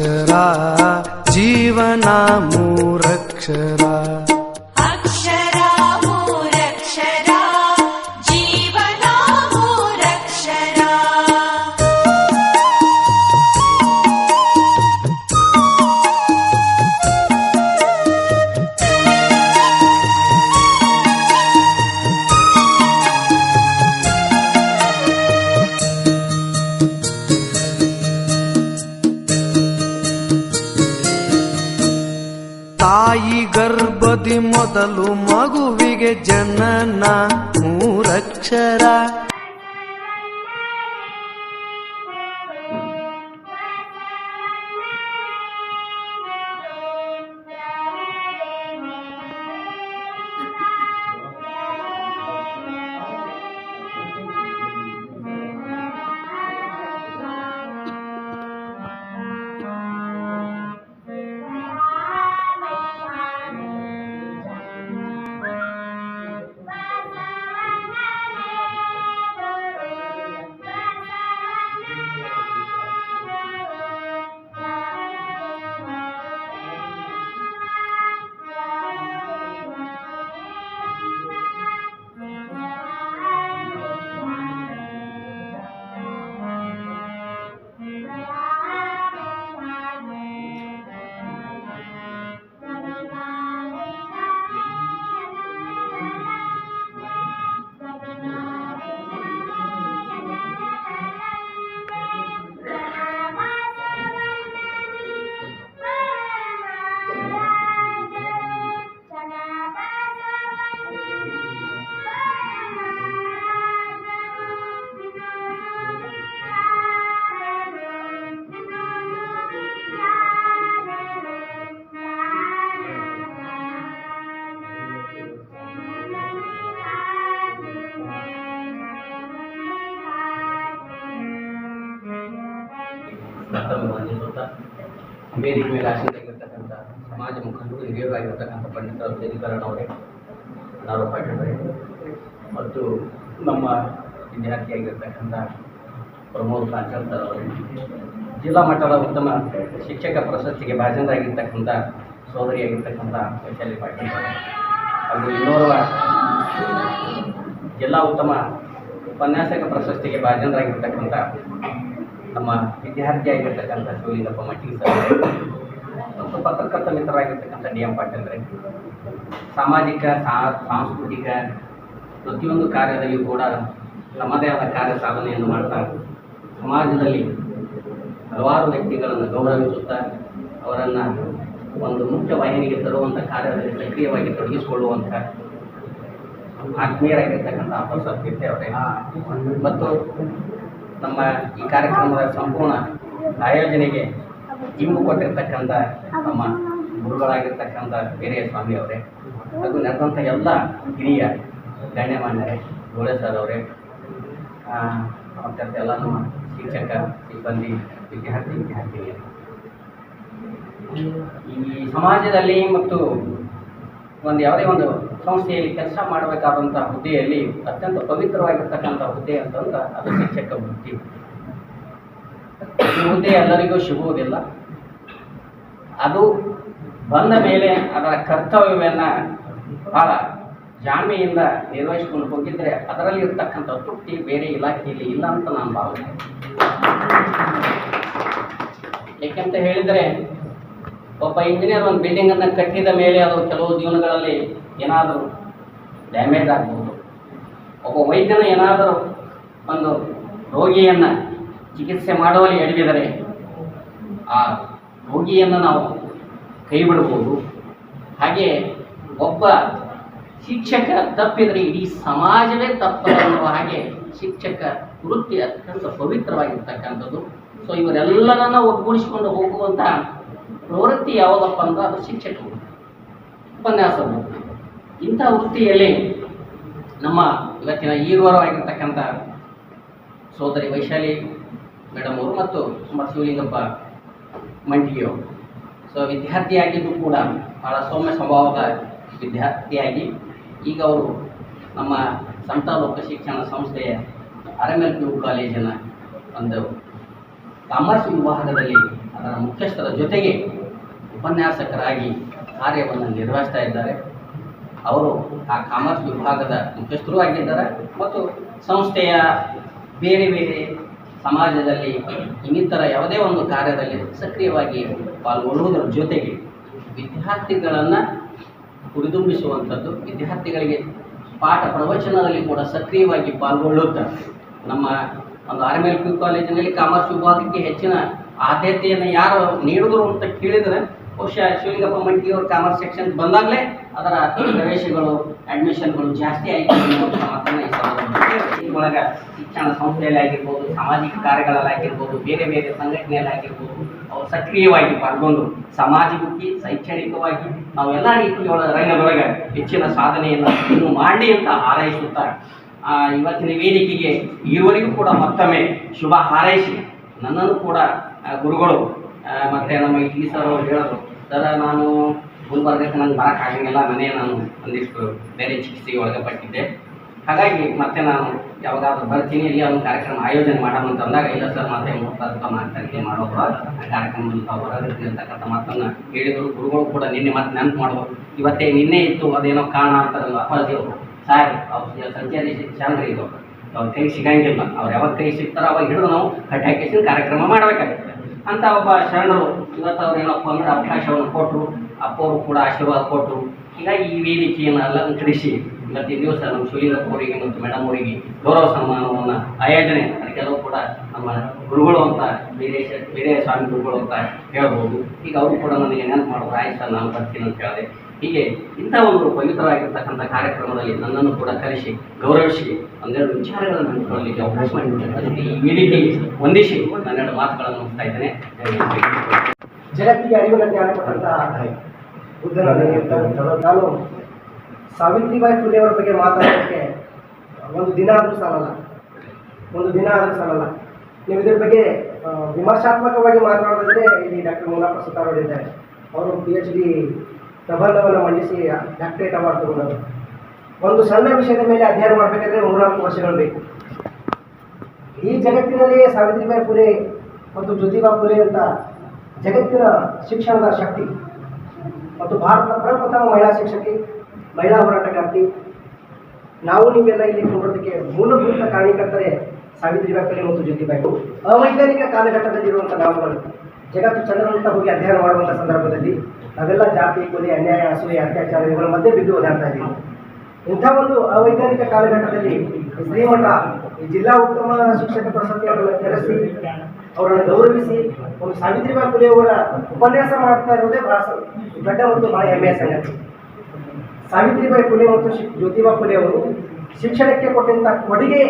अक्षरा जीवनामूरक्षरा जनना मूरक्षरा ಪಂಡಿತ ವೇದಿಕರಣ ಅವರೇ. ನಾವು ಪಾಟೀಲ್ ಮತ್ತು ನಮ್ಮ ವಿದ್ಯಾರ್ಥಿಯಾಗಿರ್ತಕ್ಕಂಥ ಪ್ರಮೋದ್ ಸರ್ ಅವರೇ. ಜಿಲ್ಲಾ ಮಟ್ಟದ ಉತ್ತಮ ಶಿಕ್ಷಕ ಪ್ರಶಸ್ತಿಗೆ ಭಾಜನರಾಗಿರ್ತಕ್ಕಂಥ ಸೋದರಿಯಾಗಿರ್ತಕ್ಕಂಥ ವೈಶಾಲಿ ಪಾಟೀಲ್ ಅವರೇ ಇನ್ನೋರ್ವ ಜಿಲ್ಲಾ ಉತ್ತಮ ಉಪನ್ಯಾಸಕ ಪ್ರಶಸ್ತಿಗೆ ಭಾಜನರಾಗಿರ್ತಕ್ಕಂಥ ನಮ್ಮ ವಿದ್ಯಾರ್ಥಿಯಾಗಿರ್ತಕ್ಕಂಥ ಶಿವಲಿಂಗಪ್ಪ ಮಟ್ಟಿಗೆ ಸರ್. ಮತ್ತು ಪತ್ರಕರ್ತ ಮಿತ್ರರಾಗಿರ್ತಕ್ಕಂಥ ಡಿ ಎಂ ಪಾಟೀಲ್ ರೇ ಸಾಮಾಜಿಕ ಸಾ- ಸಾಂಸ್ಕೃತಿಕ ಪ್ರತಿಯೊಂದು ಕಾರ್ಯದಲ್ಲಿ ಕೂಡ ತಮ್ಮದೇ ಆದ ಕಾರ್ಯ ಸಾಧನೆಯನ್ನು ಮಾಡ್ತಾ ಸಮಾಜದಲ್ಲಿ ಹಲವಾರು ವ್ಯಕ್ತಿಗಳನ್ನು ಗೌರವಿಸುತ್ತಾ ಅವರನ್ನು ಒಂದು ಮುಖ್ಯ ವಾಹಿನಿಗೆ ತರುವಂಥ ಕಾರ್ಯದಲ್ಲಿ ಸಕ್ರಿಯವಾಗಿ ತೊಡಗಿಸಿಕೊಳ್ಳುವಂಥ ಆತ್ಮೀಯರಾಗಿರ್ತಕ್ಕಂಥ ಪ್ರಸಾದ್ ಕೀರ್ತಿ ಅವರೇ. ಮತ್ತು ನಮ್ಮ ಈ ಕಾರ್ಯಕ್ರಮದ ಸಂಪೂರ್ಣ ಆಯೋಜನೆಗೆ ಇಂಬು ಕೊಟ್ಟಿರ್ತಕ್ಕಂಥ ನಮ್ಮ ಗುರುಗಳಾಗಿರ್ತಕ್ಕಂಥ ಬೇರೆಯ ಸ್ವಾಮಿ ಅವರೇ ಹಾಗೂ ನಡೆದಂಥ ಎಲ್ಲ ಹಿರಿಯ ಗಣ್ಯಮಾನ್ಯರೇ ಗೋಳೆ ಸರ್ ಅವರೇ ಮತ್ತು ಎಲ್ಲ ನಮ್ಮ ಶಿಕ್ಷಕ, ಸಿಬ್ಬಂದಿ, ವಿದ್ಯಾರ್ಥಿ, ವಿದ್ಯಾರ್ಥಿನಿಯರು. ಈ ಸಮಾಜದಲ್ಲಿ ಮತ್ತು ಒಂದು ಯಾವುದೇ ಒಂದು ಸಂಸ್ಥೆಯಲ್ಲಿ ಕೆಲಸ ಮಾಡಬೇಕಾದಂಥ ಹುದ್ದೆಯಲ್ಲಿ ಅತ್ಯಂತ ಪವಿತ್ರವಾಗಿರ್ತಕ್ಕಂಥ ಹುದ್ದೆ ಅಂತಂದ್ರೆ ಅದು ಶಿಕ್ಷಕ ವೃತ್ತಿ. ಈ ಎಲ್ಲರಿಗೂ ಸಿಗುವುದಿಲ್ಲ. ಅದು ಬಂದ ಮೇಲೆ ಅದರ ಕರ್ತವ್ಯವನ್ನು ಭಾಳ ಜಾಣ್ಮೆಯಿಂದ ನಿರ್ವಹಿಸಿಕೊಂಡು ಹೋಗಿದ್ರೆ ಅದರಲ್ಲಿ ಇರ್ತಕ್ಕಂಥ ತೃಪ್ತಿ ಬೇರೆ ಇಲಾಖೆಯಲ್ಲಿ ಇಲ್ಲ ಅಂತ ನಾನು ಭಾವನೆ ಏಕೆಂತ ಹೇಳಿದರೆ, ಒಬ್ಬ ಇಂಜಿನಿಯರ್ ಒಂದು ಬಿಲ್ಡಿಂಗನ್ನು ಕಟ್ಟಿದ ಮೇಲೆ ಅದು ಕೆಲವು ಜೀವನಗಳಲ್ಲಿ ಏನಾದರೂ ಡ್ಯಾಮೇಜ್ ಆಗ್ಬೋದು. ಒಬ್ಬ ವೈದ್ಯನ ಏನಾದರೂ ಒಂದು ರೋಗಿಯನ್ನು ಚಿಕಿತ್ಸೆ ಮಾಡುವಲ್ಲಿ ಎಡವಿದರೆ ಆ ರೋಗಿಯನ್ನು ನಾವು ಕೈ ಬಿಡಬಹುದು ಹಾಗೆ ಒಬ್ಬ ಶಿಕ್ಷಕ ತಪ್ಪಿದರೆ ಇಡೀ ಸಮಾಜವೇ ತಪ್ಪ ಅನ್ನುವ ಹಾಗೆ ಶಿಕ್ಷಕ ವೃತ್ತಿ ಅತ್ಯಂತ ಪವಿತ್ರವಾಗಿರ್ತಕ್ಕಂಥದ್ದು. ಸೊ ಇವರೆಲ್ಲರನ್ನ ಒಗ್ಗೂಡಿಸಿಕೊಂಡು ಹೋಗುವಂಥ ಪ್ರವೃತ್ತಿ ಯಾವುದಪ್ಪ ಅಂದ್ರೆ ಅದು ಶಿಕ್ಷಕ ಉಪನ್ಯಾಸ ಇಂಥ ವೃತ್ತಿಯಲ್ಲಿ ನಮ್ಮ ಇವತ್ತಿನ ಈರ್ವರವಾಗಿರ್ತಕ್ಕಂಥ ಸೋದರಿ ವೈಶಾಲಿ, ಮೇಡಮ್ ಅವರು ಮತ್ತು ನಮ್ಮ ಶಿವಲಿಂಗಪ್ಪ ಮಂಟಿಯು ಸೊ ವಿದ್ಯಾರ್ಥಿಯಾಗಿದ್ದು ಕೂಡ ಬಹಳ ಸೌಮ್ಯ ಸ್ವಭಾವದ ವಿದ್ಯಾರ್ಥಿಯಾಗಿ ಈಗ ಅವರು ನಮ್ಮ ಸಮತಾ ಲೋಕ ಶಿಕ್ಷಣ ಸಂಸ್ಥೆಯ ಎಲ್ ಪಿ ಯು ಕಾಲೇಜಿನ ಒಂದು ಕಾಮರ್ಸ್ ವಿಭಾಗದಲ್ಲಿ ಅದರ ಮುಖ್ಯಸ್ಥರ ಜೊತೆಗೆ ಉಪನ್ಯಾಸಕರಾಗಿ ಕಾರ್ಯವನ್ನು ನಿರ್ವಹಿಸ್ತಾ ಇದ್ದಾರೆ. ಅವರು ಆ ಕಾಮರ್ಸ್ ವಿಭಾಗದ ಮುಖ್ಯಸ್ಥರೂ ಆಗಿದ್ದಾರೆ ಮತ್ತು ಸಂಸ್ಥೆಯ ಬೇರೆ ಬೇರೆ ಸಮಾಜದಲ್ಲಿ ಇನ್ನಿತರ ಯಾವುದೇ ಒಂದು ಕಾರ್ಯದಲ್ಲಿ ಸಕ್ರಿಯವಾಗಿ ಪಾಲ್ಗೊಳ್ಳುವುದರ ಜೊತೆಗೆ ವಿದ್ಯಾರ್ಥಿಗಳನ್ನು ಹುರಿದುಂಬಿಸುವಂಥದ್ದು, ವಿದ್ಯಾರ್ಥಿಗಳಿಗೆ ಪಾಠ ಪ್ರವಚನದಲ್ಲಿ ಕೂಡ ಸಕ್ರಿಯವಾಗಿ ಪಾಲ್ಗೊಳ್ಳುತ್ತಾರೆ ನಮ್ಮ ಒಂದು ಆರ್ ಎಲ್ ಪಿ ಕಾಲೇಜಿನಲ್ಲಿ ಕಾಮರ್ಸ್ ವಿಭಾಗಕ್ಕೆ ಹೆಚ್ಚಿನ ಆದ್ಯತೆಯನ್ನು ಯಾರು ನೀಡಿದ್ರು ಅಂತ ಕೇಳಿದರೆ ಬಹುಶಃ ಶಿವಲಿಂಗಪ್ಪ ಮಂಟಿಯವರು ಕಾಮರ್ಸ್ ಸೆಕ್ಷನ್ ಬಂದಾಗಲೇ ಅದರ ಪ್ರವೇಶಗಳು ಅಡ್ಮಿಷನ್ಗಳು ಜಾಸ್ತಿ ಆಯಿತು ಅನ್ನುವಂಥ ಈ ಶಿಕ್ಷಣ ಸಂಸ್ಥೆಯಲ್ಲಾಗಿರ್ಬೋದು ಸಾಮಾಜಿಕ ಕಾರ್ಯಗಳಲ್ಲಾಗಿರ್ಬೋದು ಬೇರೆ ಬೇರೆ ಸಂಘಟನೆಯಲ್ಲಾಗಿರ್ಬೋದು ಅವರು ಸಕ್ರಿಯವಾಗಿ ಪಾಲ್ಗೊಂಡು ಸಮಾಜಮುಖಿ, ಶೈಕ್ಷಣಿಕವಾಗಿ ನಾವೆಲ್ಲ ರೀತಿಯೊಳ ರಂಗದೊಳಗೆ ಹೆಚ್ಚಿನ ಸಾಧನೆಯನ್ನು ಇನ್ನು ಮಾಡಿ ಅಂತ ಹಾರೈಸುತ್ತಾರೆ. ಇವತ್ತಿನ ವೇದಿಕೆಗೆ ಇವರಿಗೂ ಕೂಡ ಮತ್ತೊಮ್ಮೆ ಶುಭ ಹಾರೈಸಿ, ನನ್ನನ್ನು ಕೂಡ ಗುರುಗಳು ಮತ್ತು ಮತ್ತೆ ನಮ್ಮ ಈ ಸರ್ ಅವರು ಹೇಳಿದ್ರು ಸರ್, ನಾನು ಗುಲ್ಬರ್ಗಕ್ಕೆ ನಂಗೆ ಬರೋಕ್ಕಾಗಂಗಿಲ್ಲ ಮನೆ ನಾನು ಒಂದಿಷ್ಟು ಬೇರೆ ಚಿಕಿತ್ಸೆಗೆ ಒಳಗಪಟ್ಟಿದ್ದೆ. ಹಾಗಾಗಿ ಮತ್ತೆ ನಾನು ಯಾವಾಗಾದ್ರೂ ಬರ್ತೀನಿ. ಇಲ್ಲಿ ಒಂದು ಕಾರ್ಯಕ್ರಮ ಆಯೋಜನೆ ಮಾಡೋಣ ಅಂದಾಗ, ಇಲ್ಲ ಸರ್, ಮತ್ತೆ ಮುಕ್ತ ಮಾಡ್ತಾರೆ ಮಾಡೋದು. ಆ ಕಾರ್ಯಕ್ರಮದಲ್ಲಿ ತಾವು ಅಂತಕ್ಕಂಥ ಮಾತನ್ನು ಹೇಳಿದರು ಗುರುಗಳು ಕೂಡ ನಿನ್ನೆ ಮತ್ತೆ ನೆನಪು ಮಾಡೋದು ಇವತ್ತೇ ನಿನ್ನೆ ಇತ್ತು, ಅದೇನೋ ಕಾರಣ ಅಂತಾರಲ್ಲ ಅಪ್ಪಾಜಿ ಅವರು. ಸಾರಿ ಅವ್ರು ಸಂಚಾರಿ ಚಂದ್ರ ಇದು. ಅವ್ರ ಕೈ ಸಿಗಂಗಿಲ್ಲ. ಅವ್ರು ಯಾವಾಗ ಕೈ ಸಿಗ್ತಾರೋ ಅವಾಗ ಹಿಡಿದು ನಾವು ಕಟ್ಟಾಕಿಸಿ ಕಾರ್ಯಕ್ರಮ ಮಾಡಬೇಕಾಗುತ್ತೆ. ಅಂತ ಒಬ್ಬ ಶರಣರು ಇವತ್ತು ಅವ್ರು ಏನಪ್ಪ ಅಂದ್ರೆ ಅವಕಾಶವನ್ನು ಕೊಟ್ಟರು ಅಪ್ಪವರು ಕೂಡ ಆಶೀರ್ವಾದ ಕೊಟ್ಟರು ಹೀಗಾಗಿ ಈ ವೇದಿಕೆಯನ್ನು ಅಲಂಕರಿಸಿ ಇವತ್ತಿನ ದಿವಸ ನಮ್ಮ ಶಿವಲಿಂಗಪ್ಪ ಅವರಿಗೆ ಮತ್ತು ಮೇಡಮ್ ಅವರಿಗೆ ಗೌರವ ಸನ್ಮಾನವನ್ನು ಆಯೋಜನೆ ಅದಕ್ಕೆಲ್ಲವೂ ಕೂಡ ನಮ್ಮ ಗುರುಗಳು ಅಂತ ವೀರೇಶ ವೀರೇಶ ಸ್ವಾಮಿ ಗುರುಗಳು ಅಂತ ಹೇಳ್ಬೋದು. ಈಗ ಅವರು ಕೂಡ ನನಗೆ ನೆನಪು ಮಾಡೋದು ಆಯ್ತು ಸರ್ ನಾನು ಬರ್ತೀನಿ ಅಂತ ಹೇಳಿದೆ. ಹೀಗೆ ಇಂಥ ಒಂದು ಪವಿತ್ರವಾಗಿರ್ತಕ್ಕಂಥ ಕಾರ್ಯಕ್ರಮದಲ್ಲಿ ನನ್ನನ್ನು ಕೂಡ ಕರೆಸಿ, ಗೌರವಿಸಿ ಒಂದೆರಡು ವಿಚಾರಗಳನ್ನು ಹಂಚಿಕೊಳ್ಳಲಿಕ್ಕೆ ಅವಕಾಶ ಅದಕ್ಕೆ ಈ ವೇದಿಕೆ ಹೊಂದಿಸಿ ನನ್ನೆರಡು ಮಾತುಗಳನ್ನು ಮುಗಿಸ್ತಾ ಇದ್ದೇನೆ. ಜಗತ್ತಿಗೆ ಅರಿವಿನ ನಾನು ಸಾವಿತ್ರಿಬಾಯಿ ಫುಲೆಯವರ ಬಗ್ಗೆ ಮಾತಾಡೋದಕ್ಕೆ ಒಂದು ದಿನ ಆದರೂ ಸಾಲಲ್ಲ. ಒಂದು ದಿನ ಆದರೂ ಸಾಲಲ್ಲ. ನೀವು ಇದ್ರ ಬಗ್ಗೆ ವಿಮರ್ಶಾತ್ಮಕವಾಗಿ ಮಾತನಾಡೋದಕ್ಕೆ ಇಲ್ಲಿ ಡಾಕ್ಟರ್ ಮುನ್ನಪ್ಪ ಸುತಾರೋಡಿದ್ದಾರೆ ಅವರು ಪಿ ಎಚ್ ಡಿ ಪ್ರಬಂಧವನ್ನು ಮಂಡಿಸಿ ಡಾಕ್ಟರೇಟ್ ಅವಾರ್ಡ್ ತಗೊಂಡರು ಒಂದು ಸಣ್ಣ ವಿಷಯದ ಮೇಲೆ ಅಧ್ಯಯನ ಮಾಡಬೇಕಾದ್ರೆ ಮೂರ್ನಾಲ್ಕು ವರ್ಷಗಳು ಬೇಕು. ಈ ಜಗತ್ತಿನಲ್ಲಿ ಸಾವಿತ್ರಿಬಾಯಿ ಫುಲೆ ಮತ್ತು ಜ್ಯೋತಿಬಾ ಫುಲೆ ಅಂತ ಜಗತ್ತಿನ ಶಿಕ್ಷಣದ ಶಕ್ತಿ. ಮತ್ತು ಭಾರತದ ಪ್ರಪ್ರಥಮ ಮಹಿಳಾ ಶಿಕ್ಷಕಿ, ಮಹಿಳಾ ಹೋರಾಟಗಾರ್ತಿ. ನಾವು ನೀವೆಲ್ಲ ಇಲ್ಲಿ ನೋಡೋದಕ್ಕೆ ಮೂಲಭೂತ ಕಾರಣೀಕರ್ತರೆ ಸಾವಿತ್ರಿಬಾಯಿ ಫುಲೆ ಮತ್ತು ಜ್ಯೋತಿಬಾಯಿ ಅವೈಜ್ಞಾನಿಕ ಕಾಲಘಟ್ಟದಲ್ಲಿರುವಂಥ ನಾವುಗಳು. ಜಗತ್ತು ಚಂದ್ರನಂತ ಹೋಗಿ ಅಧ್ಯಯನ ಮಾಡುವಂಥ ಸಂದರ್ಭದಲ್ಲಿ ನಾವೆಲ್ಲ ಜಾತಿ, ಕೊಲೆ, ಅನ್ಯಾಯ, ಅಸೂಯೆ, ಅತ್ಯಾಚಾರ ಇವುಗಳ ಮಧ್ಯೆ ಬಿದ್ದು ಓದಾಡ್ತಾ ಇದ್ದೀವಿ. ಇಂಥ ಒಂದು ಅವೈಜ್ಞಾನಿಕ ಕಾಲಘಟ್ಟದಲ್ಲಿ ಶ್ರೀಮಠ ಈ ಜಿಲ್ಲಾ ಉತ್ತಮ ಶಿಕ್ಷಕ ಪ್ರಶಸ್ತಿ ಅವರನ್ನು ಕರೆಸಿ ಅವರನ್ನು ಗೌರವಿಸಿ, ಒಂದು ಸಾವಿತ್ರಿಬಾಯಿ ಫುಲೆ ಅವರ ಉಪನ್ಯಾಸ ಮಾಡ್ತಾ ಇರೋದೇ ಬಹಳ ದೊಡ್ಡ ಮತ್ತು ಬಹಳ ಹೆಮ್ಮೆಯ ಸಂಗತಿ. ಸಾವಿತ್ರಿಬಾಯಿ ಫುಲೆ ಮತ್ತು ಜ್ಯೋತಿಬಾ ಫುಲೆ ಅವರು ಶಿಕ್ಷಣಕ್ಕೆ ಕೊಟ್ಟಂಥ ಕೊಡುಗೆ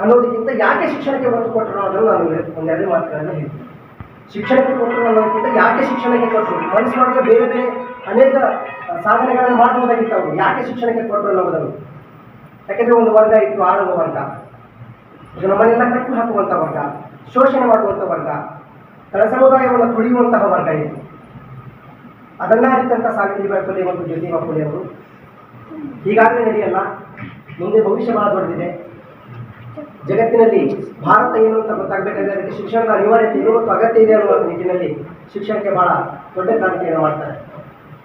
ಅನ್ನೋದಕ್ಕಿಂತ ಯಾಕೆ ಶಿಕ್ಷಣಕ್ಕೆ ಒತ್ತು ಕೊಟ್ಟರು ಅನ್ನೋದು ನಾನು ಒಂದೆರಡು ಮಾತುಗಳನ್ನು ಹೇಳ್ತೀನಿ. ಶಿಕ್ಷಣಕ್ಕೆ ಕೊಟ್ಟರು ಅನ್ನೋದಕ್ಕಿಂತ ಯಾಕೆ ಶಿಕ್ಷಣಕ್ಕೆ ಕೊಟ್ಟರು ಮನಸ್ಸು ಮಾಡಿದ್ರೆ ಬೇರೆ ಬೇರೆ ಅನೇಕ ಸಾಧನೆಗಳನ್ನು ಮಾಡಬಹುದಾಗಿತ್ತು ಅವರು. ಯಾಕೆ ಶಿಕ್ಷಣಕ್ಕೆ ಕೊಟ್ಟರು ಅನ್ನೋದನ್ನು? ಯಾಕೆಂದ್ರೆ ಒಂದು ವರ್ಗ ಇತ್ತು ಆಳುವ ವರ್ಗ. ಇದು ನಮ್ಮನ್ನೆಲ್ಲ ಕಟ್ಟು ಹಾಕುವಂಥ ವರ್ಗ, ಶೋಷಣೆ ಮಾಡುವಂಥ ವರ್ಗ, ತನ್ನ ಸಮುದಾಯವನ್ನು ತುಳಿಯುವಂತಹ ವರ್ಗ ಇದು. ಅದನ್ನ ಅರಿತಂತ ಸಾವಿತ್ರಿಬಾಯಿ ಪುಲೆ ಮತ್ತು ಜ್ಯೋತಿಬಾ ಪುಲೆ ಅವರು. ಈಗಾಗಲೇ ನಡೆಯಲ್ಲ, ಮುಂದೆ ಭವಿಷ್ಯ ಬಹಳ ದೊಡ್ಡದಿದೆ. ಜಗತ್ತಿನಲ್ಲಿ ಭಾರತ ಏನು ಅಂತ ಗೊತ್ತಾಗಬೇಕಾದ್ರೆ ಅದಕ್ಕೆ ಶಿಕ್ಷಣದ ಅನಿವಾರ್ಯತೆ ಏನು ಮತ್ತು ಅಗತ್ಯ ಇದೆ ಅನ್ನುವ ನಿಟ್ಟಿನಲ್ಲಿ ಶಿಕ್ಷಣಕ್ಕೆ ಬಹಳ ದೊಡ್ಡ ಕ್ರಾಂತಿಯನ್ನು ಮಾಡ್ತಾರೆ.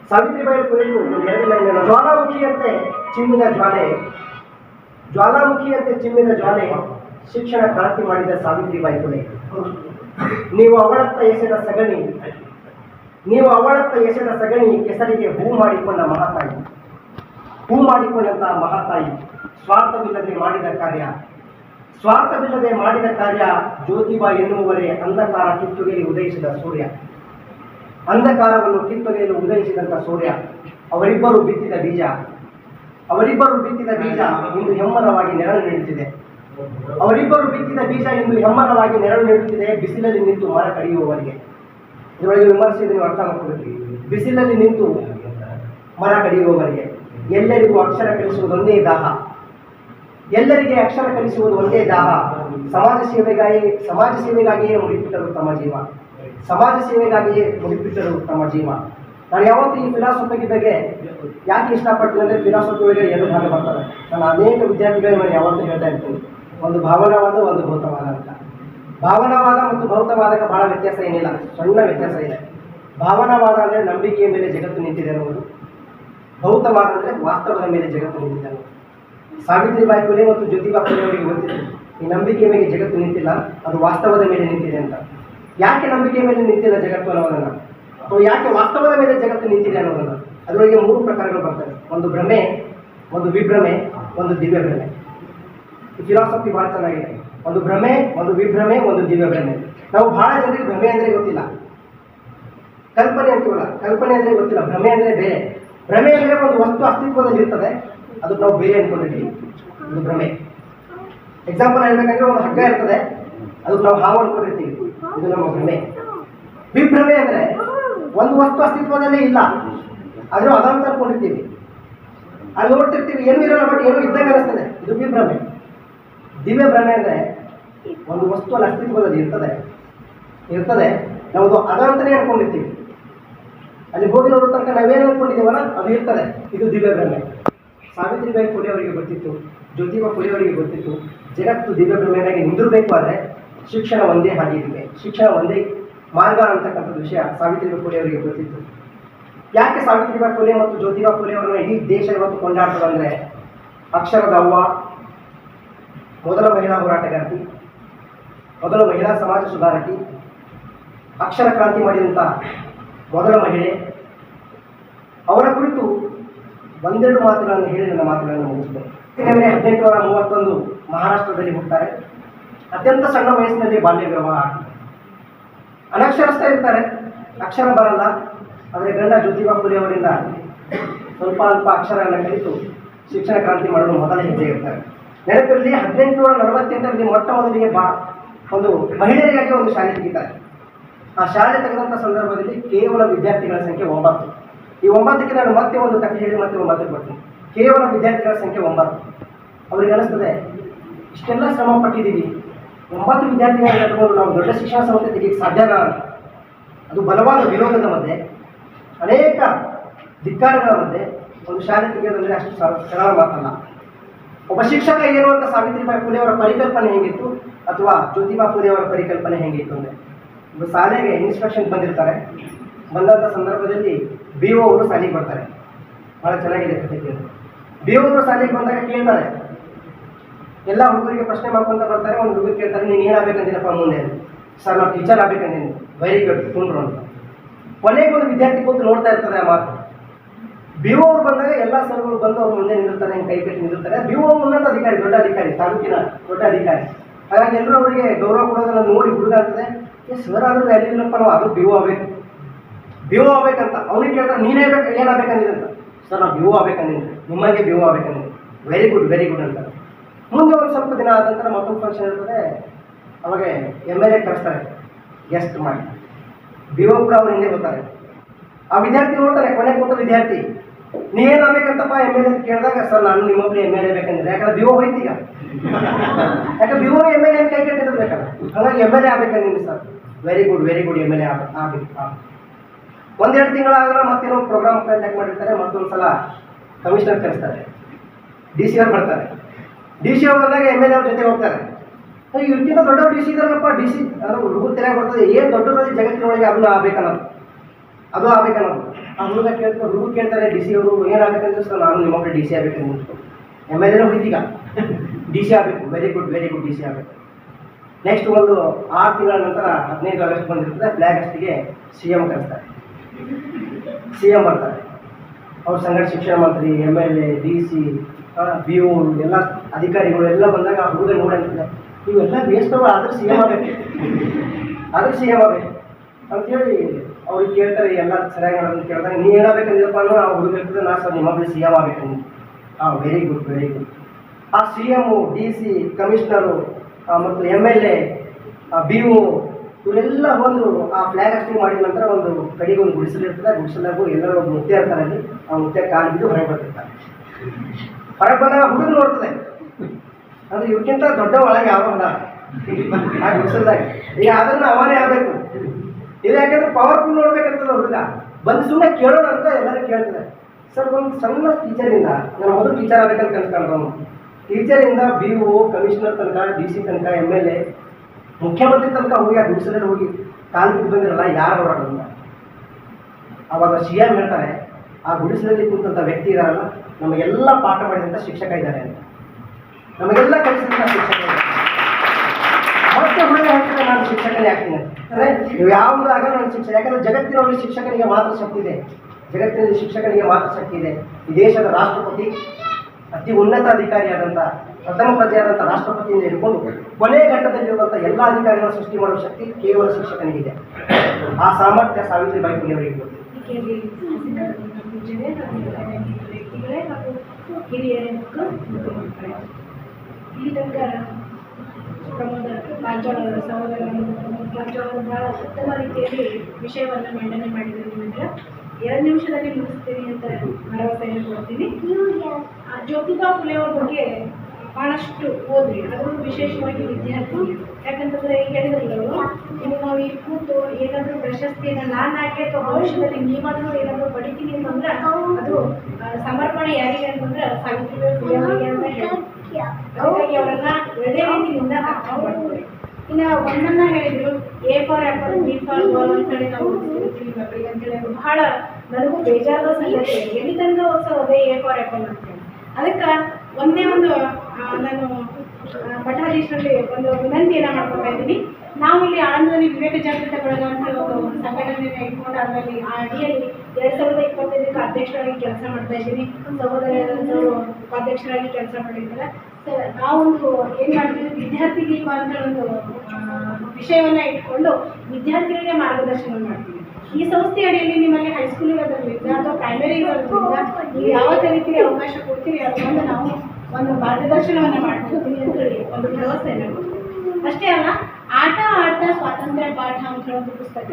ಸಾವಿತ್ರಿಬಾಯಿ ಒಂದು ಎರಡು ಜ್ವಾಲಾಮುಖಿಯಂತೆ ಚಿಮ್ಮಿದ ಜ್ವಾಲೆ. ಜ್ವಾಲಾಮುಖಿಯಂತೆ ಚಿಮ್ಮಿದ ಜ್ವಾಲೆ. ಶಿಕ್ಷಣ ಕ್ರಾಂತಿ ಮಾಡಿದ ಸಾವಿತ್ರಿಬಾಯಿ ಪುಣೆ ನೀವು ಅವಳತ್ತ ಎಸೆದ ಸಗಣಿ, ನೀವು ಅವಳತ್ತ ಎಸೆದ ಸಗಣಿ ಕೆಸರಿಗೆ ಹೂ ಮಾಡಿಕೊಂಡ ಮಹಾತಾಯಿ. ಹೂ ಮಾಡಿಕೊಂಡಂತಹ ಮಹಾತಾಯಿ ಸ್ವಾರ್ಥವಿಲ್ಲದೆ ಮಾಡಿದ ಕಾರ್ಯ. ಸ್ವಾರ್ಥವಿಲ್ಲದೆ ಮಾಡಿದ ಕಾರ್ಯ ಜ್ಯೋತಿಬಾ ಎನ್ನುವವರೇ ಅಂಧಕಾರ ಕಿತ್ತುಗೆಯಲ್ಲಿ ಉದಯಿಸಿದ ಸೂರ್ಯ. ಅಂಧಕಾರವನ್ನು ಕಿತ್ತುಗೆಯಲ್ಲಿ ಉದಯಿಸಿದಂಥ ಸೂರ್ಯ. ಅವರಿಬ್ಬರು ಬಿತ್ತಿದ ಬೀಜ. ಅವರಿಬ್ಬರು ಬಿತ್ತಿದ ಬೀಜ ಇಂದು ಹೆಮ್ಮರವಾಗಿ ನೆರಳು ನೀಡುತ್ತಿದೆ. ಅವರಿಬ್ಬರು ಬಿತ್ತಿದ ಬೀಜ ಇಂದು ಹೆಮ್ಮರವಾಗಿ ನೆರಳು ನೀಡುತ್ತಿದೆ. ಬಿಸಿಲಲ್ಲಿ ನಿಂತು ಮರ ಕಡಿಯುವವರಿಗೆ. ಇದರೊಳಗೆ ವಿಮರ್ಶೆ ನೀವು ಅರ್ಥ ಮಾಡ್ಕೊಳ್ತೀವಿ ಬಿಸಿಲಲ್ಲಿ ನಿಂತು ಮರ ಕಡಿಯುವವರಿಗೆ. ಎಲ್ಲರಿಗೂ ಅಕ್ಷರ ಕಲಿಸುವುದೊಂದೇ ದಾಹ. ಎಲ್ಲರಿಗೆ ಅಕ್ಷರ ಕಲಿಸುವುದು ಒಂದೇ ದಾಹ. ಸಮಾಜ ಸೇವೆಗಾಗಿ, ಸಮಾಜ ಸೇವೆಗಾಗಿಯೇ ಮುಡಿಪಿಟ್ಟರು ತಮ್ಮ ಜೀವ. ಸಮಾಜ ಸೇವೆಗಾಗಿಯೇ ಮುಡಿಪಿಟ್ಟರು ತಮ್ಮ ಜೀವ. ನಾನು ಯಾವತ್ತೂ ಈ ಫಿಲಾಸಫಿ ಬಗ್ಗೆ ಯಾಕೆ ಇಷ್ಟಪಡ್ತೀನಿ ಅಂದರೆ ಫಿಲಾಸಫಿ ಎರಡು ಭಾಗ ಬರ್ತದೆ ನಾನು ಅನೇಕ ವಿದ್ಯಾರ್ಥಿಗಳಿಗೆ ನಾನು ಯಾವತ್ತೂ ಹೇಳ್ತಾ ಇರ್ತೀನಿ. ಒಂದು ಭಾವನಾವಾದ ಒಂದು ಭೌತವಾದ ಅಂತ. ಭಾವನಾವಾದ ಮತ್ತು ಭೌತವಾದಕ್ಕೆ ಬಹಳ ವ್ಯತ್ಯಾಸ ಏನಿಲ್ಲ. ಸಣ್ಣ ವ್ಯತ್ಯಾಸ ಇದೆ. ಭಾವನಾವಾದ ಅಂದರೆ ನಂಬಿಕೆಯ ಮೇಲೆ ಜಗತ್ತು ನಿಂತಿದೆ ಅನ್ನೋದು. ಭೌತವಾದ ಅಂದರೆ ವಾಸ್ತವದ ಮೇಲೆ ಜಗತ್ತು ನಿಂತಿದೆ ಅನ್ನೋದು. ಸಾವಿತ್ರಿಬಾಯಿ ಫುಲೆ ಮತ್ತು ಜ್ಯೋತಿಬಾ ಫುಲೆ ಅವರಿಗೆ ಗೊತ್ತಿದೆ. ಈ ನಂಬಿಕೆಯ ಮೇಲೆ ಜಗತ್ತು ನಿಂತಿಲ್ಲ, ಅದು ವಾಸ್ತವದ ಮೇಲೆ ನಿಂತಿದೆ ಅಂತ. ಯಾಕೆ ನಂಬಿಕೆಯ ಮೇಲೆ ನಿಂತಿಲ್ಲ ಜಗತ್ತು ಅನ್ನೋದನ್ನ? ಅಥವಾ ಯಾಕೆ ವಾಸ್ತವದ ಮೇಲೆ ಜಗತ್ತು ನಿಂತಿದೆ ಅನ್ನೋದನ್ನ? ಅದರೊಳಗೆ ಮೂರು ಪ್ರಕಾರಗಳು ಬರ್ತವೆ. ಒಂದು ಭ್ರಮೆ, ಒಂದು ವಿಭ್ರಮೆ, ಒಂದು ದಿವ್ಯ ಭ್ರಮೆ ಫಿಲಾಸಫಿ ಭಾಳ ಚೆನ್ನಾಗಿದೆ ಒಂದು ಭ್ರಮೆ, ಒಂದು ವಿಭ್ರಮೆ, ಒಂದು ದಿವ್ಯ ಭ್ರಮೆ. ನಾವು ಬಹಳ ಜನರಿಗೆ ಭ್ರಮೆ ಅಂದರೆ ಗೊತ್ತಿಲ್ಲ. ಕಲ್ಪನೆ ಅಂತೀವಲ್ಲ ಕಲ್ಪನೆ ಅಂದರೆ ಗೊತ್ತಿಲ್ಲ. ಭ್ರಮೆ ಅಂದರೆ ಬೇರೆ. ಭ್ರಮೆ ಅಂದರೆ ಒಂದು ವಸ್ತು ಅಸ್ತಿತ್ವದಲ್ಲಿ ಇರ್ತದೆ. ಅದು ನಾವು ಬೇರೆ ಅನ್ಕೊಂಡಿದ್ದೀವಿ. ಒಂದು ಭ್ರಮೆ. ಎಕ್ಸಾಂಪಲ್ ಹೇಳ್ಬೇಕಂದ್ರೆ ಒಂದು ಹಗ್ಗ ಇರ್ತದೆ. ಅದು ನಾವು ಹಾವು ಅಂದ್ಕೊಂಡಿರ್ತೀವಿ ಇದು ನಮ್ಮ ಭ್ರಮೆ. ವಿಭ್ರಮೆ ಅಂದರೆ ಒಂದು ವಸ್ತು ಅಸ್ತಿತ್ವದಲ್ಲೇ ಇಲ್ಲ. ಆದರೂ ಅದಂತ ಅನ್ಕೊಂಡಿರ್ತೀವಿ. ಅಲ್ಲಿ ನೋಡ್ತಿರ್ತೀವಿ, ಏನು ಇರೋಲ್ಲ ಬಟ್ ಏನು ಇದ್ದಂಗೆ ಅನಿಸ್ತದೆ. ಇದು ವಿಭ್ರಮೆ. ದಿವ್ಯ ಭ್ರಮೆ ಅಂದರೆ ಒಂದು ವಸ್ತು ಅಲ್ಲಿ ಅಸ್ತಿತ್ವದಲ್ಲಿ ಇರ್ತದೆ. ಇರ್ತದೆ. ನಾವು ಅದು ಅಂತಲೇ ಅನ್ಕೊಂಡಿರ್ತೀವಿ. ಅಲ್ಲಿ ಹೋಗಿ ನೋಡೋ ತನಕ ನಾವೇನು ಅನ್ಕೊಂಡಿದ್ದೀವಲ್ಲ, ಅದು ಇರ್ತದೆ. ಇದು ದಿವ್ಯ ಭ್ರಮೆ. ಸಾವಿತ್ರಿಬಾಯಿ ಫುಲೆ ಅವರಿಗೆ ಗೊತ್ತಿತ್ತು ಜ್ಯೋತಿಬಾ ಫುಲೆ ಅವರಿಗೆ ಗೊತ್ತಿತ್ತು ಜಗತ್ತು ದಿವ್ಯ ಭ್ರಮೆಯಾಗಿ ನಿಂದಿರಬೇಕು ಆದರೆ ಶಿಕ್ಷಣ ಒಂದೇ ಹಾದಿದೆ ಶಿಕ್ಷಣ ಒಂದೇ ಮಾರ್ಗ ಅಂತಕ್ಕಂಥದ್ದು ವಿಷಯ ಸಾವಿತ್ರಿಬಾಯಿ ಫುಲೆ ಅವರಿಗೆ ಗೊತ್ತಿತ್ತು ಯಾಕೆ ಸಾವಿತ್ರಿಬಾಯಿ ಫುಲೆ ಮತ್ತು ಜ್ಯೋತಿಬಾ ಫುಲೆ ಅವರನ್ನ ಇಡೀ ದೇಶ ಇವತ್ತು ಕೊಂಡಾಡ್ತದಂದ್ರೆ ಅಂದ್ರೆ ಅವ್ವ ಮೊದಲ ಮಹಿಳಾ ಹೋರಾಟಗಾರ್ತಿ, ಮೊದಲ ಮಹಿಳಾ ಸಮಾಜ ಸುಧಾರಕಿ, ಅಕ್ಷರ ಕ್ರಾಂತಿ ಮಾಡಿದಂಥ ಮೊದಲ ಮಹಿಳೆ. ಅವರ ಕುರಿತು ಒಂದೆರಡು ಮಾತುಗಳನ್ನು ಹೇಳಿ ನನ್ನ ಮಾತುಗಳನ್ನು ಮುಗಿಸಿದೆ. ಯಾಕೆಂದರೆ ಹದಿನೆಂಟುನೂರ ಮೂವತ್ತೊಂದು ಮಹಾರಾಷ್ಟ್ರದಲ್ಲಿ ಹೋಗ್ತಾರೆ ಅತ್ಯಂತ ಸಣ್ಣ ವಯಸ್ಸಿನಲ್ಲಿ ಬಾಲ್ಯ ವಿವಾಹ ಅನಕ್ಷರಸ್ಥ ಇರ್ತಾರೆ. ಅಕ್ಷರ ಬರಲ್ಲ. ಆದರೆ ಗಂಡ ಜ್ಯೋತಿಬಾ ಫುಲೆ ಅವರಿಂದ ಸ್ವಲ್ಪ ಅಲ್ಪ ಅಕ್ಷರಗಳನ್ನು ಕಲಿತು ಶಿಕ್ಷಣ ಕ್ರಾಂತಿ ಮಾಡಲು ಮೊದಲ ಹೆಜ್ಜೆ ಇರ್ತಾರೆ ನೆನಪಿರಲಿ, ಹದಿನೆಂಟುನೂರ ನಲವತ್ತೆಂಟರಲ್ಲಿ ಮೊಟ್ಟ ಮೊದಲಿಗೆ ಬಾ. ಒಂದು ಮಹಿಳೆಯರಿಗಾಗಿ ಒಂದು ಶಾಲೆ ತೆಗಿತಾರೆ. ಆ ಶಾಲೆ ತೆಗೆದಂಥ ಸಂದರ್ಭದಲ್ಲಿ ಕೇವಲ ವಿದ್ಯಾರ್ಥಿಗಳ ಸಂಖ್ಯೆ ಒಂಬತ್ತು. ಈ ಒಂಬತ್ತಕ್ಕೆ ನಾನು ಮತ್ತೆ ಒಂದು ಕಥೆ ಹೇಳಿ ಮತ್ತೆ ಒಂಬತ್ತಕ್ಕೆ ಬರ್ತೀನಿ ಕೇವಲ ವಿದ್ಯಾರ್ಥಿಗಳ ಸಂಖ್ಯೆ ಒಂಬತ್ತು. ಅವ್ರಿಗೆ ಅನಿಸ್ತದೆ, ಇಷ್ಟೆಲ್ಲ ಶ್ರಮ ಪಟ್ಟಿದ್ದೀವಿ ಒಂಬತ್ತು ವಿದ್ಯಾರ್ಥಿಗಳನ್ನ ಕಟ್ಕೊಂಡು ನಾವು ದೊಡ್ಡ ಶಿಕ್ಷಣ ಸಂಸ್ಥೆ ತೆಗೆಯಕ್ಕೆ ಸಾಧ್ಯ. ಅದು ಬಲವಾದ ವಿರೋಧದ ಮಧ್ಯೆ, ಅನೇಕ ಧಿಕ್ಕಾರಗಳ ಮಧ್ಯೆ ಒಂದು ಶಾಲೆ ತೆಗೆಯೋದಂದರೆ ಅಷ್ಟು ಸರ- ಸರಳ ಮಾತಲ್ಲ. ಒಬ್ಬ ಶಿಕ್ಷಕ ಅಂತ ಸಾವಿತ್ರಿಬಾಯಿ ಫುಲೆ ಅವರ ಪರಿಕಲ್ಪನೆ ಹೇಗಿತ್ತು? ಅಥವಾ ಜ್ಯೋತಿಬಾ ಫುಲೆ ಅವರ ಪರಿಕಲ್ಪನೆ ಹೇಗಿತ್ತು ಅಂದರೆ? ಒಂದು ಶಾಲೆಗೆ ಇನ್ಸ್ಪೆಕ್ಷನ್ ಬಂದಿರ್ತಾರೆ. ಬಂದಂಥ ಸಂದರ್ಭದಲ್ಲಿ ಬಿ ಒ ಅವರು ಶಾಲೆಗೆ ಬರ್ತಾರೆ. ಭಾಳ ಚೆನ್ನಾಗಿದೆ ಕಥೆ ಬಿ ಒ ಅವರು ಶಾಲೆಗೆ ಬಂದಾಗ ಕೇಳ್ತಾರೆ. ಎಲ್ಲ ಹುಡುಗರಿಗೆ ಪ್ರಶ್ನೆ ಮಾಡ್ಕೊಂತ ಬರ್ತಾರೆ. ಒಂದು ಹುಡುಗರು ಕೇಳ್ತಾರೆ, ನೀನು ಏನಾಗಬೇಕಂದಿರಪ್ಪ ಮುಂದೆ? ಸರ್ ನಾವು ಟೀಚರ್ ಆಗ್ಬೇಕಂದೀನಿ. ವೆರಿ ಗುಡ್ ಕುಂಡ್ರು ಅಂತ. ಕೊನೆಗೆ ಒಂದು ವಿದ್ಯಾರ್ಥಿ ಕೂತು ನೋಡ್ತಾ ಇರ್ತಾರೆ ಆ ಮಾತು. ಬಿ ಬಂದರೆ ಅವ್ರು ಬಂದಾಗ ಎಲ್ಲ ಸರ್ಗಳು ಬಂದು ಅವ್ರು ಮುಂದೆ ಹಿಂಗೆ ಕೈ ಕಟ್ಟಿ ನಿಂದಿರ್ತಾರೆ. ಬಿಒ ಉನ್ನತ ಅಧಿಕಾರಿ, ದೊಡ್ಡ ಅಧಿಕಾರಿ, ತಾಲೂಕಿನ ದೊಡ್ಡ ಅಧಿಕಾರಿ. ಹಾಗಾಗಿ ಎಲ್ಲರೂ ಅವರಿಗೆ ಗೌರವ ಕೊಡೋದನ್ನ ನೋಡಿ ಹುಡುಗ ಆಗ್ತದೆ ಸರ್ ಆದ್ರೂ ವ್ಯಾಲ್ಯೂ ಇಲ್ಲಪ್ಪ, ನಾವು ಆದ್ರೂ ಬಿಒ ಆಗ್ಬೇಕು. ಬಿಒ ಆಗ್ಬೇಕಂತ. ಅವ್ನಿಗೆ ಕೇಳ್ತಾರೆ, ನೀನೇ ಬೇಕು ಅಂತ. ಸರ್ ನಾವು ಬಿಒ ಆಗ್ಬೇಕಂದ್ರೆ ನಿಮಗೆ ಬಿ ಒ ಆಗ್ಬೇಕಂದಿನಿ ವೆರಿ ಗುಡ್ ವೆರಿ ಗುಡ್ ಅಂತ ಮುಂದೆ ಒಂದು ಸ್ವಲ್ಪ ದಿನ ಆದ ನಂತರ ಮತ್ತೊಂದು ಫಂಕ್ಷನ್ ಇರ್ತದೆ. ಅವಾಗ ಎಂ ಎಲ್ ಎ ಕರೆಸ್ತಾರೆ. ಗೆಸ್ಟ್ ಮಾಡಿ. ಬಿಒ ಕೂಡ ಅವ್ರ ಹಿಂದೆ ಬರ್ತಾರೆ ಆ ವಿದ್ಯಾರ್ಥಿ ನೋಡ್ತಾರೆ, ಕೊನೆ ಕೊಟ್ಟ ವಿದ್ಯಾರ್ಥಿ. ನೀವೇನಾಗಬೇಕಂತಪ್ಪ ಎಂ ಎಲ್ ಎ ಕೇಳಿದಾಗ, ಸರ್, ನಾನು ನಿಮ್ಮೊಬ್ಬರು ಎಂ ಎಲ್ ಎ ಬೇಕಂದ್ರೆ ಯಾಕಂದ್ರೆ ಬಿ ಒ ಹೋಯ್ತೀಗ ಯಾಕಂದ್ರೆ B O M L A ಕೈ ಕಟ್ಟಿರ್ಬೇಕಲ್ಲ ಹಾಗಾಗಿ M L A ಆಗ್ಬೇಕಂದಿನಿ sir? Very good very good M L A ಆಗ್ಬೇಕು ಆಗ್ಬೇಕು ಒಂದೆರಡು ತಿಂಗಳಾದ್ರೆ ಮತ್ತೇನೋ ಪ್ರೋಗ್ರಾಮ್ ಕಂಡಕ್ಟ್ ಮಾಡಿರ್ತಾರೆ ಮತ್ತೊಂದು ಸಲ ಕಮಿಷನರ್ ಕರೆಸ್ತಾರೆ. ಡಿ ಸಿ ಅವ್ರು ಬರ್ತಾರೆ. ಡಿ ಸಿ ಅವ್ರು ಬಂದಾಗ ಎಂ ಎಲ್ ಎ ಅವ್ರ ಜೊತೆ ಹೋಗ್ತಾರೆ. ಇವ್ರಿಗಿಂತ ದೊಡ್ಡ ಡಿ ಸಿ ಇದಾರಲ್ಲಪ್ಪ ಡಿ ಸಿ ಅದು ಹುಡುಗರು ತೆರೆ ಬರ್ತದೆ. ಏನು ದೊಡ್ಡದಾಗಿ ಜಗತ್ತಿನೊಳಗೆ ಅದನ್ನ ಆಗ್ಬೇಕನ್ನೋದು. ಅದು ಆಗ್ಬೇಕನ್ನೋದು. ಹುಡುಗ ಕೇಳ್ತಾರೆ ರೂಲ್ ಕೇಳ್ತಾರೆ, ಡಿ ಸಿ ಅವರು ಏನಾಗಬೇಕಂದ್ರೆ ಸರ್, ನಾನು ನಿಮ್ಮ ಡಿ ಸಿ ಆಗ್ಬೇಕಂತ ಎಂ ಎಲ್ ಎನೂ ಹೋಗಿದ್ದೀಗ ಡಿ ಸಿ ಆಗಬೇಕು very good very good D C ಆಗಬೇಕು. ನೆಕ್ಸ್ಟ್ ಒಂದು ಆರು ತಿಂಗಳ ನಂತರ ಹದಿನೈದು ಆಗಸ್ಟ್ ಬಂದಿರ್ತದೆ ಫ್ಲಾಗ್ ಅಷ್ಟಿಗೆ ಸಿ ಎಂ ಕರೆಸ್ತಾರೆ ಸಿ ಎಂ ಬರ್ತಾರೆ ಅವ್ರ ಸಂಘಟ ಶಿಕ್ಷಣ ಮಂತ್ರಿ, M L A, D C B O ಎಲ್ಲ ಅಧಿಕಾರಿಗಳು ಎಲ್ಲ ಬಂದಾಗ ಆ ಹುಡುಗ ನೋಡಂತಿದೆ ಇವೆಲ್ಲ ವೇಸ್ಟವ ಆದ್ರೆ ಸಿ ಎಂ ಆಗಬೇಕು. ಆದ್ರೆ ಸಿ ಎಂ ಆಗಬೇಕು. ಅಂತೇಳಿ ಅವ್ರಿಗೆ ಕೇಳ್ತಾರೆ ಎಲ್ಲ ಸರಿಯಾಗಿ ಮಾಡೋದು ಕೇಳಿದಾಗ ನೀ ಏನಾಗಬೇಕಂದಿರಪ್ಪ ಅಂದ್ರೆ ಆ ಹುಡುಗ ಇರ್ತದೆ ನಾ ಸರ್ ನಿಮ್ಮ ಸಿ ಎಂ ಆಗಬೇಕಂದು ಹಾಂ ವೆರಿ ಗುಡ್ ವೆರಿ ಗುಡ್ ಆ C M D C commissioner ಮತ್ತು M L A B O ಇವರೆಲ್ಲ ಬಂದು ಆ ಫ್ಲಾಗ್ ಹಾಸ್ಟಿಂಗ್ ಮಾಡಿದ ನಂತರ ಒಂದು ಕಡೆಗೆ ಒಂದು ಗುಡಿಸಲು ಇರ್ತದೆ, ಗುಡಿಸಲಾಗು ಎಲ್ಲರೂ ಒಂದು ಮುತ್ತೆ ಇರ್ತಾರೆ ಅಲ್ಲಿ. ಆ ಮುತ್ತೆ ಕಾಲು ಬಿದ್ದು ಹೊರಗೆ ಬರ್ತಿರ್ತಾರೆ ಹೊರಗೆ ಬಂದಾಗ ಹುಡುಗ ನೋಡ್ತದೆ. ಅಂದ್ರೆ ಇವ್ರಿಗಿಂತ ದೊಡ್ಡ ಒಳಗೆ ಯಾವ ಆ ಗುಡಿಸಲ್ದಾಗ. ಈಗ ಅದನ್ನ ಅವನೇ ಆಗಬೇಕು. ಇದು ಯಾಕಂದ್ರೆ ಪವರ್ಫುಲ್ ನೋಡ್ಬೇಕಂತದ ಹುಡುಗ ಬಂದು ಸುಮ್ಮನೆ ಕೇಳೋಣ ಅಂತ ಎಲ್ಲರೂ ಕೇಳ್ತಾರೆ. ಸರ್, ಒಂದು ಸಣ್ಣ ಟೀಚರಿಂದ ನಾನು ಮೊದಲು ಟೀಚರ್ ಆಗ್ಬೇಕಂತ ಕನ್ಸ್ಕೊಂಡ್ರು ಟೀಚರಿಂದ ಬಿ ಒ ಕಮಿಷನರ್ ತನಕ ಡಿ ಸಿ ತನಕ ಎಂ ಎಲ್ ಎ ಮುಖ್ಯಮಂತ್ರಿ ತನಕ ಹೋಗಿ ಆ ಗುಡಿಸಲಲ್ಲಿ ಹೋಗಿ ಕಾಲು ಬಂದಿರಲ್ಲ, ಯಾರು ಹೋರಾಟ ಅವಾಗ ಸಿ ಎಂ ಹೇಳ್ತಾರೆ, ಆ ಗುಡಿಸಲಲ್ಲಿ ಕುಂತಂಥ ವ್ಯಕ್ತಿ ಇರಲ್ಲ ನಮಗೆಲ್ಲ ಪಾಠ ಮಾಡಿದಂಥ ಶಿಕ್ಷಕ ಇದ್ದಾರೆ ಅಂತ. ನಮಗೆಲ್ಲ ಕಲಿಸಿದಂಥ ಶಿಕ್ಷಕ ಇದ್ದಾರೆ ಮತ್ತೆ ಹುಡುಗ ನಾನು ಶಿಕ್ಷಕನೇ ಆಗ್ತೀನಿ. ಅಂದರೆ ನೀವು ಯಾವುದಾಗ ನಾನು ಶಿಕ್ಷಕ ಯಾಕಂದ್ರೆ ಜಗತ್ತಿನಲ್ಲಿ ಶಿಕ್ಷಕನಿಗೆ ಮಾತ್ರ ಶಕ್ತಿ ಇದೆ. ಜಗತ್ತಿನಲ್ಲಿ ಶಿಕ್ಷಕನಿಗೆ ಮಾತ್ರ ಶಕ್ತಿ ಇದೆ. ಈ ದೇಶದ ರಾಷ್ಟ್ರಪತಿ, ಅತಿ ಉನ್ನತ ಅಧಿಕಾರಿಯಾದಂಥ ಪ್ರಥಮ ಪ್ರಜೆಯಾದಂಥ ರಾಷ್ಟ್ರಪತಿಯಿಂದ ಹಿಡ್ಕೊಂಡು ಕೊನೆ ಘಟ್ಟದಲ್ಲಿರುವಂಥ ಎಲ್ಲ ಅಧಿಕಾರಿಗಳ ಸೃಷ್ಟಿ ಮಾಡುವ ಶಕ್ತಿ ಕೇವಲ ಶಿಕ್ಷಕನಿಗಿದೆ ಆ ಸಾಮರ್ಥ್ಯ ಸಾವಿತ್ರಿಬಾಯಿ ಫುಲೆ ಅವರಿಗೆ ಹಿರಿಯರೇ ಮತ್ತು ಇಲ್ಲಿ ತನಕ ಪ್ರಮೋದ ಕಾರಜೋಳ ಅವರ ಸಹೋದರ ಪ್ರಮೋದ್ ಕಾರಜೋಳ ಅವರು ಬಹಳ ಉತ್ತಮ ರೀತಿಯಲ್ಲಿ ವಿಷಯವನ್ನು ಮಂಡನೆ ಮಾಡಿದ್ರು. ನಿಮಗೆ ಎರಡು ನಿಮಿಷದಲ್ಲಿ ಮುಗಿಸ್ತೀನಿ ಅಂತ ಭರವಸೆಯನ್ನು ಕೊಡ್ತೀನಿ ಜ್ಯೋತಿಬಾ ಫುಲೆ ಅವ್ರ ಬಗ್ಗೆ ಭಾಳಷ್ಟು ಓದ್ರಿ. ಅದು ವಿಶೇಷವಾಗಿ ವಿದ್ಯಾರ್ಥಿ. ಯಾಕಂತಂದ್ರೆ ಈಗ ಹೇಳಿದ್ರಲ್ಲ ಅವರು ಇನ್ನು ನಾವು ಈ ಕೂತು ಏನಾದರೂ ಪ್ರಶಸ್ತಿಯನ್ನು ನಾನು ಹಾಕಿ ಅಥವಾ ಭವಿಷ್ಯದಲ್ಲಿ ನೀವಾದರೂ ಏನಾದರೂ ಪಡಿತೀನಿ ಅಂತಂದ್ರೆ ಅದು ಸಮರ್ಪಣೆ ಯಾರಿಗೆ ಅಂತಂದ್ರೆ ಸಾವಿತ್ರಿಬಾಯಿ ಫುಲೆ ಅವರಿಗೆ ಅಂತ ಹೇಳಿ ಅವರನ್ನ ಒಳ್ಳೆ ರೀತಿಯಿಂದ ಇನ್ನು ಒಂದನ್ನ ಹೇಳಿದ್ರು A for apple B for ball ಅಂತ ಹೇಳಿ ನಾವು ಓದಿಸ್ತೀವಿ ಮಕ್ಕಳಿಗೆ ಅಂತೇಳಿ ಬಹಳ ನನಗೂ ಬೇಜಾರದ ಸಂಗತಿ ಎಲ್ಲಿ ತನಕ ಓದಿಸೋ ಅದೇ ಎ ಫಾರ್ ಆ್ಯಪಲ್ ಅಂತೇಳಿ ಅದಕ್ಕೆ ಒಂದೇ ಒಂದು ನಾನು ಮಠಾಧೀಶರಲ್ಲಿ ಒಂದು ವಿನಂತಿಯನ್ನು ಮಾಡ್ಕೊತಾ ಇದ್ದೀನಿ. ನಾವು ಇಲ್ಲಿ ಆನಂದದಲ್ಲಿ ವಿವೇಕ ಜಾಗೃತ ಬಳಗ ಅಂತ ಒಂದು ಸಂಘಟನೆಯನ್ನು ಇಟ್ಕೊಂಡು ಅದರಲ್ಲಿ ಆ ಅಡಿಯಲ್ಲಿ ಎರಡು ಸಾವಿರದ ಇಪ್ಪತ್ತೈದಕ್ಕೆ ಅಧ್ಯಕ್ಷರಾಗಿ ಕೆಲಸ ಮಾಡ್ತಾ ಇದ್ದೀನಿ. ಸಹೋದರರು ಉಪಾಧ್ಯಕ್ಷರಾಗಿ ಕೆಲಸ ಮಾಡಿದ್ದಾರೆ ನಾವೊಂದು ಏನು ಮಾಡ್ತೀವಿ ವಿದ್ಯಾರ್ಥಿ ಅಂತ ಒಂದು ವಿಷಯವನ್ನ ಇಟ್ಕೊಂಡು ವಿದ್ಯಾರ್ಥಿಗಳಿಗೆ ಮಾರ್ಗದರ್ಶನ ಮಾಡ್ತೀವಿ. ಈ ಸಂಸ್ಥೆ ಅಡಿಯಲ್ಲಿ ನಿಮ್ಮಲ್ಲಿ ಹೈಸ್ಕೂಲ್ ಇರೋದ್ರಿಂದ ಅಥವಾ ಪ್ರೈಮರಿ ಇರೋದ್ರಿಂದ ನೀವು ಯಾವತ್ತ ರೀತಿಯ ಅವಕಾಶ ಕೊಡ್ತೀರಿ ಅದರಿಂದ ನಾವು ಒಂದು ಮಾರ್ಗದರ್ಶನವನ್ನು ಮಾಡ್ತೀವಿ ಅಂತ ಹೇಳಿ ಒಂದು ಭರವಸೆಯನ್ನು ಕೊಡ್ತೀವಿ. ಅಷ್ಟೇ ಅಲ್ಲ, ಆಟ ಆಡ್ತಾ ಸ್ವಾತಂತ್ರ್ಯ ಪಾಠ ಅಂತ ಹೇಳೋದು ಪುಸ್ತಕ.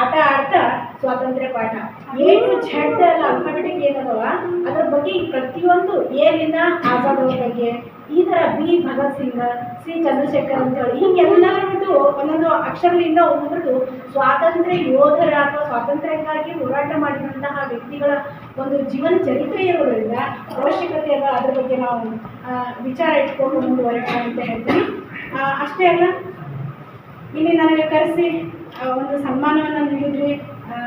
ಆಟ ಆಡ್ತಾ ಸ್ವಾತಂತ್ರ್ಯ ಪಾಠ. ಎ ಟು ಅಲ್ಲ ಎಲ್ಲ ಅಲ್ಫಾಬೆಟಿಕ್ ಏನದವ? ಅದ್ರ ಬಗ್ಗೆ ಈ ಪ್ರತಿಯೊಂದು ಏನಿನ ಆಜಾದ್ ಬಗ್ಗೆ, ಈ ಥರ ಬಿ ಭಗತ್ ಸಿಂಗ್, ಸಿ ಚಂದ್ರಶೇಖರ್ ಅಂತ ಹೇಳಿ ಹಿಂಗೆಲ್ಲರದ್ದು ಒಂದೊಂದು ಅಕ್ಷರಗಳಿಂದ ಒಂದೊಂದು ಸ್ವಾತಂತ್ರ್ಯ ಯೋಧರ ಅಥವಾ ಸ್ವಾತಂತ್ರ್ಯಕ್ಕಾಗಿ ಹೋರಾಟ ಮಾಡಿದಂತಹ ವ್ಯಕ್ತಿಗಳ ಒಂದು ಜೀವನ ಚರಿತ್ರೆ ಇರೋದ್ರಿಂದ ಅವಶ್ಯಕತೆ ಅದ, ಅದ್ರ ಬಗ್ಗೆ ನಾವು ವಿಚಾರ ಇಟ್ಕೊಂಡು ಮುಂದುವರೆಯೋಣ ಅಂತ ಹೇಳ್ತೀನಿ. ಅಷ್ಟೇ ಅಲ್ಲ, ಇಲ್ಲಿ ನನಗೆ ಕರೆಸಿ ಒಂದು ಸನ್ಮಾನವನ್ನು ನೀಡಿದ್ರಿ.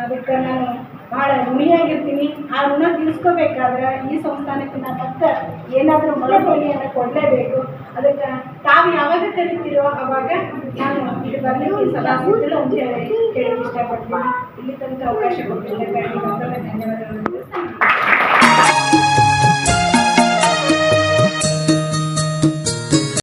ಅದಕ್ಕೆ ನಾನು ಭಾಳ ಋಣಿಯಾಗಿರ್ತೀನಿ. ಆ ಋಣ ತೀರಿಸ್ಕೋಬೇಕಾದ್ರೆ ಈ ಸಂಸ್ಥಾನಕ್ಕೆ ನಾನು ಮತ್ತೆ ಏನಾದರೂ ಮರುಪಣಿಯನ್ನು ಕೊಡಲೇಬೇಕು. ಅದಕ್ಕೆ ತಾವು ಯಾವಾಗ ಕರಿತೀರೋ ಅವಾಗ ನಾನು ಇಲ್ಲಿ ಬರಲಿಕ್ಕೆ ಸದಾ ಸಿದ್ಧಳು ಅಂತ ಹೇಳಿ ಹೇಳಕ್ಕೆ ಇಷ್ಟಪಡ್ತೀನಿ. ಇಲ್ಲಿ ತನಕ ಅವಕಾಶ ಕೊಟ್ಟಿದ್ದಕ್ಕಾಗಿ ಮತ್ತೊಮ್ಮೆ ಧನ್ಯವಾದಗಳನ್ನು